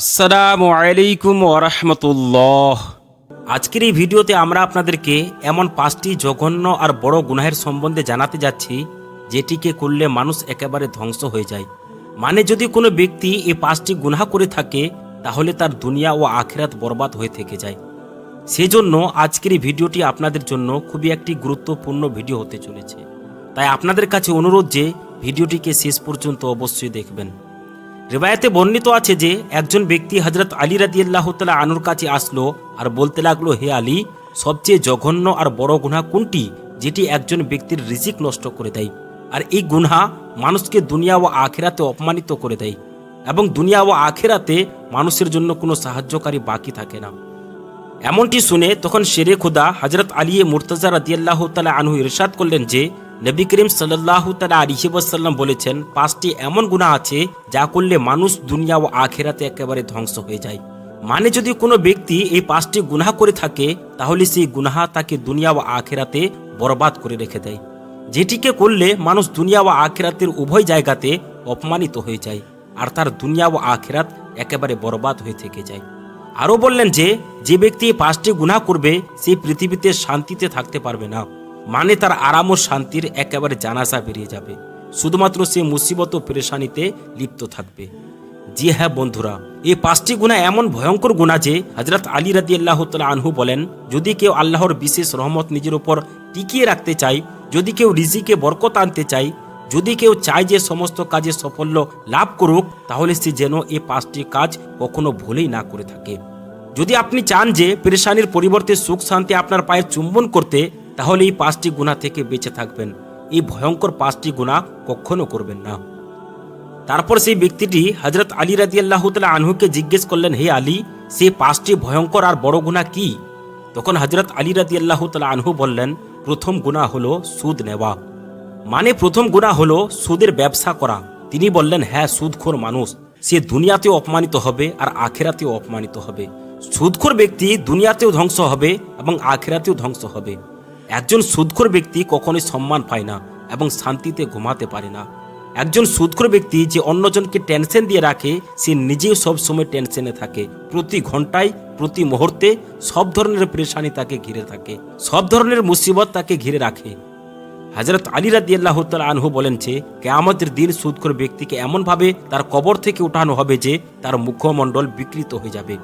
আসসালামু আলাইকুম ওরহমতুল্লাহ আজকের এই ভিডিওতে আমরা আপনাদেরকে এমন পাঁচটি জঘন্য আর বড় গুনাহের সম্বন্ধে জানাতে যাচ্ছি, যেটিকে করলে মানুষ একেবারে ধ্বংস হয়ে যায়। মানে যদি কোনো ব্যক্তি এই পাঁচটি গুনাহ করে থাকে, তাহলে তার দুনিয়া ও আখেরাত বরবাদ হয়ে থেকে যায়। সেজন্য আজকের এই ভিডিওটি আপনাদের জন্য খুবই একটি গুরুত্বপূর্ণ ভিডিও হতে চলেছে। তাই আপনাদের কাছে অনুরোধ যে, ভিডিওটিকে শেষ পর্যন্ত অবশ্যই দেখবেন। রেবায়াতে বর্ণিত আছে যে, একজন ব্যক্তি হজরত আলী রাদিয়াল্লাহ তালা আনুর কাছে আসলো আর বলতে লাগল, হে আলী, সবচেয়ে জঘন্য আর বড় গুনাহ কোনটি যেটি একজন ব্যক্তির রিজিক নষ্ট করে দেয়? আর এই গুনহা মানুষকে দুনিয়া ও আখেরাতে অপমানিত করে দেয় এবং দুনিয়া ও আখেরাতে মানুষের জন্য কোনো সাহায্যকারী বাকি থাকে না। এমনটি শুনে তখন শেরে খুদা হজরত আলিয়ে মুর্তজা রাদিয়াল্লাহ তালা আনহু ইরশাদ করলেন যে নবী করিম সাল্লাহ তালা আলিহি বলেছেন, পাঁচটি এমন গুণা আছে যা করলে মানুষ দুনিয়া ও আখেরাতে একেবারে ধ্বংস হয়ে যায়। মানে যদি কোনো ব্যক্তি এই পাঁচটি গুনাহ করে থাকে, তাহলে সেই গুনাহা তাকে দুনিয়া ও আখেরাতে বরবাদ করে রেখে দেয়। যেটিকে করলে মানুষ দুনিয়া ও আখেরাতের উভয় জায়গাতে অপমানিত হয়ে যায়, আর তার দুনিয়া ও আখেরাত একেবারে বরবাদ হয়ে থেকে যায়। আরও বললেন যে যে ব্যক্তি পাঁচটি গুনাহ করবে সেই পৃথিবীতে শান্তিতে থাকতে পারবে না। মানে তার আরাম ও শান্তির একেবারে জানাসা বেরিয়ে যাবে। শুধুমাত্র সে মুসিবত ও পেরেশানিতে লিপ্ত থাকবে। জি হ্যাঁ বন্ধুরা এই পাঁচটি গুণা এমন ভয়ঙ্কর গুণা যে হজরত আলী রাদি আল্লাহ আনহু বলেন, যদি কেউ আল্লাহর বিশেষ রহমত নিজের উপর টিকিয়ে রাখতে চায়, যদি কেউ রিজিকে বরকত আনতে চায়, যদি কেউ চায় যে সমস্ত কাজে সাফল্য লাভ করুক, তাহলে সে যেন এই পাঁচটি কাজ কখনো ভুলেই না করে থাকে। যদি আপনি চান যে পেরেশানির পরিবর্তে সুখ শান্তি আপনার পায়ে চুম্বন করতে তাহলে এই পাঁচটি গুণা থেকে বেঁচে থাকবেন। এই ভয়ঙ্কর পাঁচটি গুণা কখনো করবেন না। তারপর সেই ব্যক্তিটি হজরত আলী রাজি আল্লাহ তালা আনহুকে জিজ্ঞেস করলেন, হে আলী, সেই পাঁচটি ভয়ঙ্কর আর বড় গুণা কি? তখন হজরত আলী রাজি আল্লাহ তালা আনহু বললেন, প্রথম গুণা হলো সুদ নেওয়া। মানে প্রথম গুণা হলো সুদের ব্যবসা করা। তিনি বললেন হ্যাঁ সুদখোর মানুষ। সে দুনিয়াতেও অপমানিত হবে আর আখেরাতেও অপমানিত হবে। সুদখোর ব্যক্তি দুনিয়াতেও ধ্বংস হবে এবং আখেরাতেও ধ্বংস হবে। একজন সুদখোর ব্যক্তি কখনোই সম্মান পায় না এবং শান্তিতে ঘুমাতে পারে না। একজন সুদখোর ব্যক্তি যে অন্যজনকে টেনশন দিয়ে রাখে, সে নিজেও সবসময় টেনশনে থাকে। প্রতি ঘন্টায় প্রতি মুহূর্তে সব ধরনের পরেশানি তাকে ঘিরে থাকে। সব ধরনের মুসিবত তাকে ঘিরে রাখে। হজরত আলী রাদি আল্লাহ আনহু বলেন যে, কেয়ামতের দিন সুদখোর ব্যক্তিকে এমনভাবে তার কবর থেকে উঠানো হবে যে, তার মুখমণ্ডল বিকৃত হয়ে যাবে।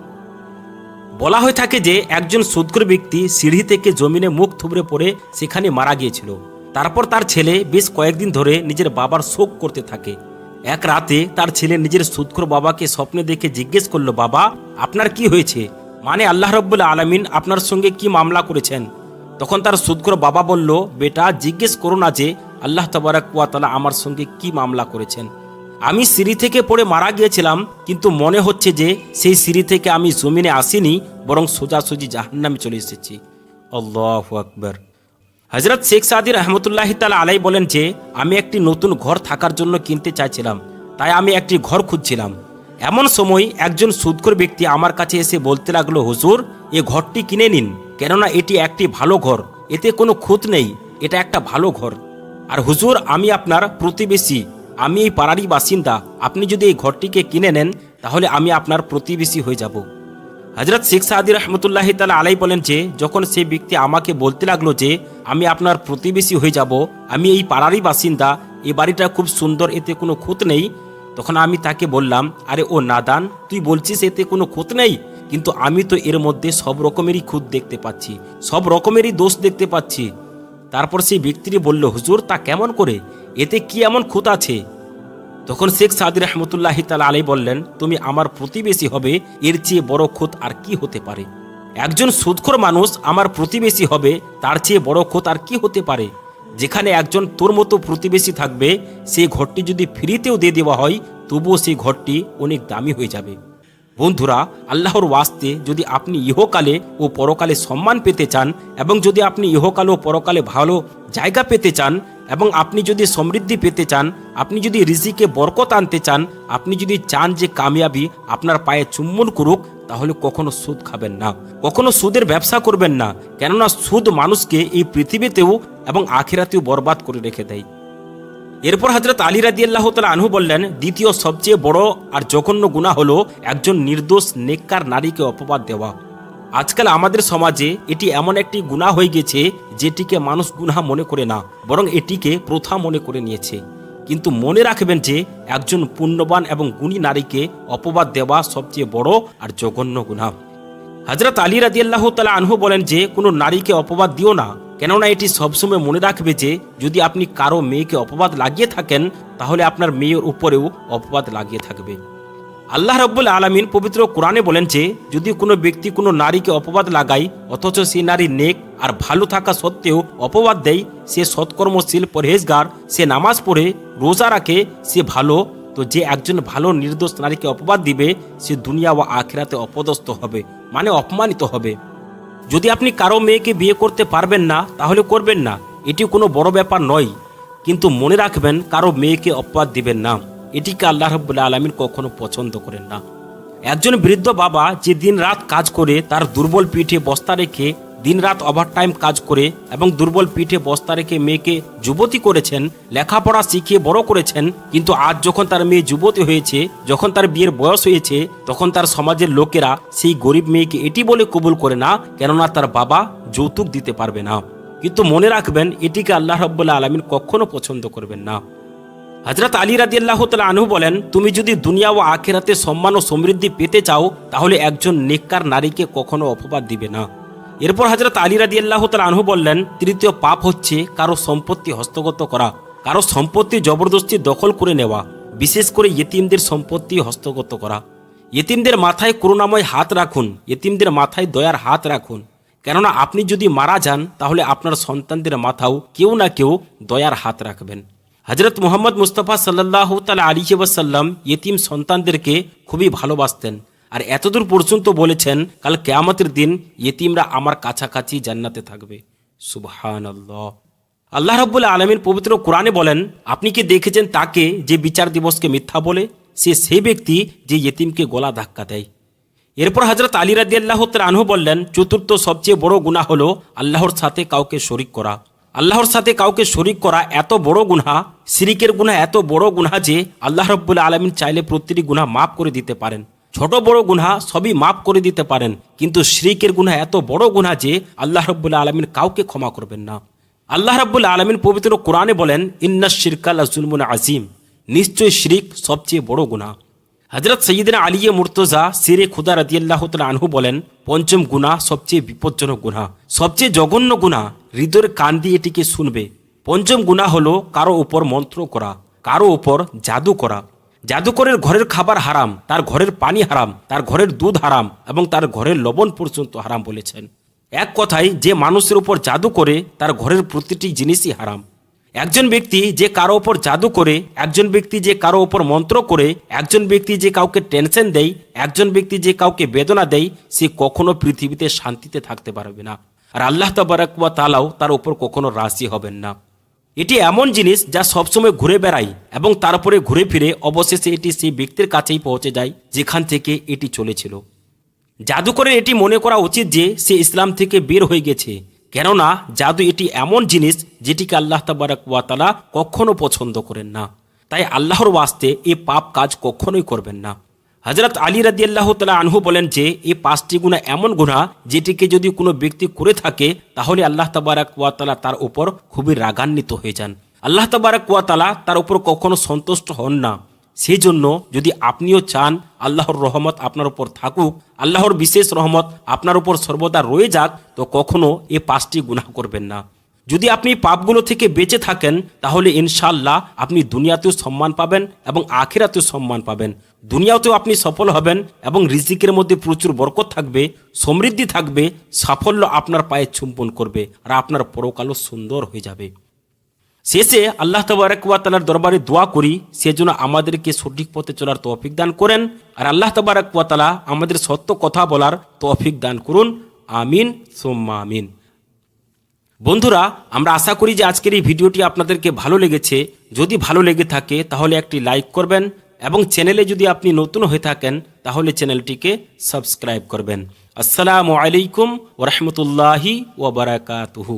বলা হয়ে থাকে যে একজন সুদখোর ব্যক্তি সিঁড়ি থেকে জমিনে মুখ থুবড়ে পড়ে সেখানে মারা গিয়েছিল। তারপর তার ছেলে বেশ কয়েকদিন ধরে নিজের বাবার শোক করতে থাকে। এক রাতে তার ছেলে নিজের সুদখোর বাবাকে স্বপ্নে দেখে জিজ্ঞেস করল, বাবা, আপনার কি হয়েছে? মানে আল্লাহ রব্বুল্লা আলমিন আপনার সঙ্গে কি মামলা করেছেন? তখন তার সুদখোর বাবা বলল, বেটা, জিজ্ঞেস করো না যে আল্লাহ তবারাক আমার সঙ্গে কি মামলা করেছেন। আমি সিঁড়ি থেকে পড়ে মারা গিয়েছিলাম, কিন্তু মনে হচ্ছে যে সেই সিঁড়ি থেকে আমি জমিনে আসিনি, বরং সোজাসুজি জাহান্নামে চলে এসেছি। আল্লাহ আকবর। হজরত শেখ সাদি রহমতুল্লাহ তালা আলাই বলেন যে, আমি একটি নতুন ঘর থাকার জন্য কিনতে চাইছিলাম, তাই আমি একটি ঘর খুঁজছিলাম। এমন সময় একজন সুদখোর ব্যক্তি আমার কাছে এসে বলতে লাগল, হুজুর, এ ঘরটি কিনে নিন, কেননা এটি একটি ভালো ঘর, এতে কোনো খুঁত নেই, এটা একটা ভালো ঘর। আর হুজুর, আমি আপনার প্রতিবেশী আমি এই পাড়ারই বাসিন্দা। আপনি যদি এই ঘরটিকে কিনে নেন, তাহলে আমি আপনার প্রতিবেশী হয়ে যাব। হজরত শেখ সাহাদি রহমতুল্লাহ তালা আলাই বলেন যে, যখন সেই ব্যক্তি আমাকে বলতে লাগল যে, আমি আপনার প্রতিবেশী হয়ে যাব, আমি এই পাড়ারই বাসিন্দা এই বাড়িটা খুব সুন্দর, এতে কোনো খুঁত নেই। তখন আমি তাকে বললাম, আরে ও নাদান, তুই বলছিস এতে কোনো খুঁত নেই? কিন্তু আমি তো এর মধ্যে সব রকমেরই খুঁত দেখতে পাচ্ছি, সব রকমেরই দোষ দেখতে পাচ্ছি। তারপর সেই ব্যক্তিটি বলল, হুজুর, তা কেমন করে? এতে কি এমন খুঁত আছে? তখন শেখ সাদি রহমতুল্লাহ তালা আলী বললেন, তুমি আমার প্রতিবেশী হবে, এর চেয়ে বড় খুঁত আর কি হতে পারে? একজন সুদখোর মানুষ আমার প্রতিবেশী হবে, তার চেয়ে বড় খুঁত আর কি হতে পারে? যেখানে একজন তোর মতো প্রতিবেশী থাকবে সেই ঘরটি যদি ফ্রিতেও দিয়ে দেওয়া হয়, তবুও সেই ঘরটি অনেক দামি হয়ে যাবে। বন্ধুরা, আল্লাহর ওয়াস্তে যদি আপনি ইহকালে ও পরকালে সম্মান পেতে চান এবং যদি আপনি ইহকালে ও পরকালে ভালো জায়গা পেতে চান এবং আপনি যদি সমৃদ্ধি পেতে চান, আপনি যদি রিজিকে বরকত আনতে চান, আপনি যদি চান যে কামিয়াবি আপনার পায়ে চুম্বন করুক, তাহলে কখনো সুদ খাবেন না। কখনো সুদের ব্যবসা করবেন না, কেননা সুদ মানুষকে এই পৃথিবীতেও এবং আখিরাতেও বরবাদ করে রেখে দেয়। এরপর হজরত আলী রাদিয়াল্লাহ তালা আনহু বললেন, দ্বিতীয় সবচেয়ে বড় আর জঘন্য গুণা হলো একজন নির্দোষ, নেককার নারীকে অপবাদ দেওয়া। আজকাল আমাদের সমাজে এটি এমন একটি গুণা হয়ে গেছে যেটিকে মানুষ গুনাহ মনে করে না, বরং এটিকে প্রথা মনে করে নিয়েছে। কিন্তু মনে রাখবেন যে, একজন পুণ্যবান এবং গুণী নারীকে অপবাদ দেওয়া সবচেয়ে বড় আর জঘন্য গুনাহ। হজরত আলী রাদিয়াল্লাহ তালা আনহু বলেন যে, কোনো নারীকে অপবাদ দিও না, কেননা এটি সবসময় মনে রাখবে যে, যদি আপনি কারও মেয়েকে অপবাদ লাগিয়ে থাকেন, তাহলে আপনার মেয়ের উপরেও অপবাদ লাগিয়ে থাকবে। আল্লাহ রব্বুল আলমিন পবিত্র কোরআনে বলেন যে, যদি কোনো ব্যক্তি কোনো নারীকে অপবাদ লাগায়, অথচ সে নারী নেক আর ভালো থাকা সত্ত্বেও অপবাদ দেয়, সে সৎকর্মশীল, পরহেজগার, সে নামাজ পড়ে, রোজা রাখে, সে ভালো, তো যে একজন ভালো নির্দোষ নারীকে অপবাদ দিবে, সে দুনিয়া ও আখেরাতে অপদস্থ হবে মানে অপমানিত হবে। যদি আপনি কারও মেয়েকে বিয়ে করতে পারবেন না, তাহলে করবেন না, এটি কোনো বড় ব্যাপার নয়, কিন্তু মনে রাখবেন কারও মেয়েকে অপবাদ দিবেন না। এটিকে আল্লাহ রব্বুল্লা আলমিন কখনো পছন্দ করেন না। একজন বৃদ্ধ বাবা যে দিন রাত কাজ করে, তার দুর্বল পিঠে বস্তা রেখে দিন দিনরাত ওভারটাইম কাজ করে এবং দুর্বল পিঠে বস্তা রেখে মেয়েকে যুবতী করেছেন, লেখাপড়া শিখিয়ে বড় করেছেন, কিন্তু আজ যখন তার মেয়ে যুবতী হয়েছে, যখন তার বিয়ের বয়স হয়েছে, তখন তার সমাজের লোকেরা সেই গরিব মেয়েকে এটি বলে কবুল করে না, কেননা তার বাবা যৌতুক দিতে পারবে না। কিন্তু মনে রাখবেন, এটিকে আল্লাহ রব্বুল্লাহ আলমিন কখনো পছন্দ করবেন না। হজরত আলী রাদি আল্লাহ আনহু বলেন, তুমি যদি দুনিয়া ও আখেরাতে সম্মান ও সমৃদ্ধি পেতে চাও, তাহলে একজন নেককার নারীকে কখনো অপবাদ দিবে না। এরপর হজরত আলী রাদি আল্লাহ আনহু বললেন, তৃতীয় পাপ হচ্ছে কারও সম্পত্তি হস্তগত করা, কারও সম্পত্তি জবরদস্তি দখল করে নেওয়া, বিশেষ করে ইয়েতিমদের সম্পত্তি হস্তগত করা। ইয়েতিমদের মাথায় করুণাময় হাত রাখুন, ইয়েতিমদের মাথায় দয়ার হাত রাখুন। কেননা আপনি যদি মারা যান, তাহলে আপনার সন্তানদের মাথাও কেউ না কেউ দয়ার হাত রাখবেন। হজরত মোহাম্মদ মুস্তফা সাল্লাহ তালা আলী ওয়াসাল্লাম ইয়েতিম সন্তানদেরকে খুবই ভালোবাসতেন। আর এতদূর পর্যন্ত বলেছেন, কাল কেয়ামতের দিন ইয়েতিমরা আমার কাছাকাছি জান্নাতে থাকবে। সুবহান আল্লাহ আল্লাহ রব্বুল আলমীর পবিত্র কোরআনে বলেন, আপনি কি দেখেছেন তাকে যে বিচার দিবসকে মিথ্যা বলে? সে সেই ব্যক্তি যে ইয়েতিমকে গলা ধাক্কা দেয়। এরপর হজরত আলী রাদি আল্লাহ আনহু বললেন, চতুর্থ সবচেয়ে বড় গুণা হলো আল্লাহর সাথে কাউকে শরিক করা। আল্লাহর সাথে কাউকে শরিক করা এত বড় গুণা সিরিকের গুণা এত বড় গুণা যে আল্লাহ রব্বুল আলমিন চাইলে প্রতিটি গুণা মাফ করে দিতে পারেন। ছোট বড় গুণা সবই মাফ করে দিতে পারেন, কিন্তু শ্রিকের গুণা এত বড় গুণা যে আল্লাহ রব্বুল আলমিন কাউকে ক্ষমা করবেন না। আল্লাহ রব্বুল আলমিন পবিত্র কোরআনে বলেন ইন্না শিরকাল জুলমুন আজিম নিশ্চয় শিরিক সবচেয়ে বড় গুণা হজরত সঈদিন আলিয়ে মুর্তজা সিরে খুদা রদিয়াল্লাহ আনহু বলেন, পঞ্চম গুণা সবচেয়ে বিপজ্জনক গুণা সবচেয়ে জঘন্য গুণা হৃদয়ের কান দিয়ে এটিকে শুনবে। পঞ্চম গুণা হলো কারও উপর মন্ত্র করা, কারও উপর জাদু করা। জাদুকরের ঘরের খাবার হারাম, তার ঘরের পানি হারাম, তার ঘরের দুধ হারাম এবং তার ঘরের লবণ পর্যন্ত হারাম বলেছেন। এক কথায়, যে মানুষের উপর জাদু করে, তার ঘরের প্রতিটি জিনিসই হারাম। একজন ব্যক্তি যে কারও ওপর জাদু করে, একজন ব্যক্তি যে কারও ওপর মন্ত্র করে, একজন ব্যক্তি যে কাউকে টেনশন দেয়, একজন ব্যক্তি যে কাউকে বেদনা দেয়, সে কখনো পৃথিবীতে শান্তিতে থাকতে পারবে না। আর আল্লাহ তবরাকুয়া তালাও তার উপর কখনো রাশি হবেন না। এটি এমন জিনিস যা সবসময় ঘুরে বেড়ায় এবং তারপরে ঘুরে ফিরে অবশেষে এটি সেই ব্যক্তির কাছেই পৌঁছে যায়, যেখান থেকে এটি চলেছিল। জাদুকরের এটি মনে করা উচিত যে সে ইসলাম থেকে বের হয়ে গেছে। কেননা জাদু এটি এমন জিনিস যেটিকে আল্লাহ তাবারাকালা কখনো পছন্দ করেন না। তাই আল্লাহর ওয়াস্তে এই পাপ কাজ কখনোই করবেন না। হজরত আলী রাদি আল্লাহ তালা আনহু বলেন যে এই পাঁচটি গুণা এমন গুণা যেটিকে যদি কোনো ব্যক্তি করে থাকে, তাহলে আল্লাহ তাবারাক ওয়াতালা তার উপর খুবই রাগান্বিত হয়ে যান। আল্লাহ তাবারাক ওয়াতালা তার উপর কখনো সন্তুষ্ট হন না। সেই জন্য যদি আপনিও চান, আল্লাহর রহমত আপনার উপর থাকুক, আল্লাহর বিশেষ রহমত আপনার উপর সর্বদা রয়ে যাক, তো কখনো এ পাঁচটি গুনাহ করবেন না। যদি আপনি পাপগুলো থেকে বেঁচে থাকেন, তাহলে ইনশাল্লাহ আপনি দুনিয়াতেও সম্মান পাবেন এবং আখেরাতেও সম্মান পাবেন। দুনিয়াতেও আপনি সফল হবেন এবং রিজিকের মধ্যে প্রচুর বরকত থাকবে, সমৃদ্ধি থাকবে, সাফল্য আপনার পায়ে চুম্বন করবে আর আপনার পরকালও সুন্দর হয়ে যাবে। শেষে আল্লাহ তবরাকালার দরবারে দোয়া করি সেজন্য আমাদেরকে সঠিক পথে চলার তৌফিক দান করেন। আর আল্লাহ তবরাকালা আমাদের সত্য কথা বলার তৌফিক দান করুন। আমিন, সোম্মা আমিন। বন্ধুরা, আমরা আশা করি যে আজকের এই ভিডিওটি আপনাদেরকে ভালো লেগেছে। যদি ভালো লেগে থাকে, তাহলে একটি লাইক করবেন এবং চ্যানেলে যদি আপনি নতুন হয়ে থাকেন, তাহলে চ্যানেলটিকে সাবস্ক্রাইব করবেন। আসসালামু আলাইকুম ওরহমতুল্লাহি ওবরাকাতুহু